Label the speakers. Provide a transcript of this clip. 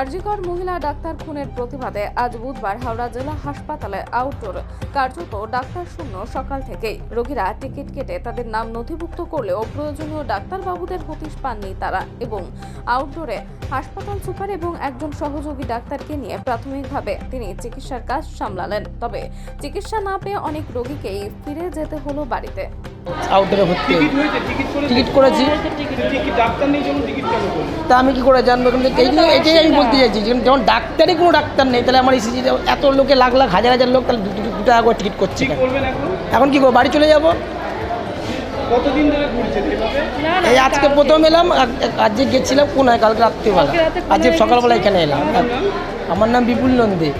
Speaker 1: আরজিকর মহিলা ডাক্তার খুনের প্রতিবাদে আজ বুধবার হাওড়া জেলা হাসপাতালে আউটডোর কার্যত ডাক্তার শূন্য সকাল থেকেই। রোগীরা টিকিট কেটে তাদের নাম নথিভুক্ত করলেও প্রয়োজনীয় ডাক্তারবাবুদের হতিশ পাননি তারা এবং আউটডোরে হাসপাতাল সুপার এবং একজন সহযোগী ডাক্তারকে নিয়ে প্রাথমিকভাবে তিনি চিকিৎসার কাজ সামলালেন। তবে চিকিৎসা না পেয়ে অনেক রোগীকেই ফিরে যেতে হলো বাড়িতে।
Speaker 2: আউটডোরে ভর্তি হই।
Speaker 3: টিকিট করেছে।
Speaker 2: তা আমি কি করে জানব কিন্তু এই যে এটাই আমি বলতে চাইছি যে যখন ডাক্তারই কোনো ডাক্তার নেই তাহলে আমার এসেছি এত লোকে লাখ লাখ হাজার হাজার লোক তাহলে দু দু- দু টাকা করে টিকিট করছে
Speaker 3: এখন?
Speaker 2: কি করব বাড়ি চলে যাব?
Speaker 3: কতদিন ধরে ঘুরছেন
Speaker 2: এই আজকে প্রথম এলাম আজ- আজকে গেছিলাম কোনায় কালকে রাত্রিবেলা। আজকে সকালবেলা এখানে এলাম। আমার নাম বিপুল নন্দী।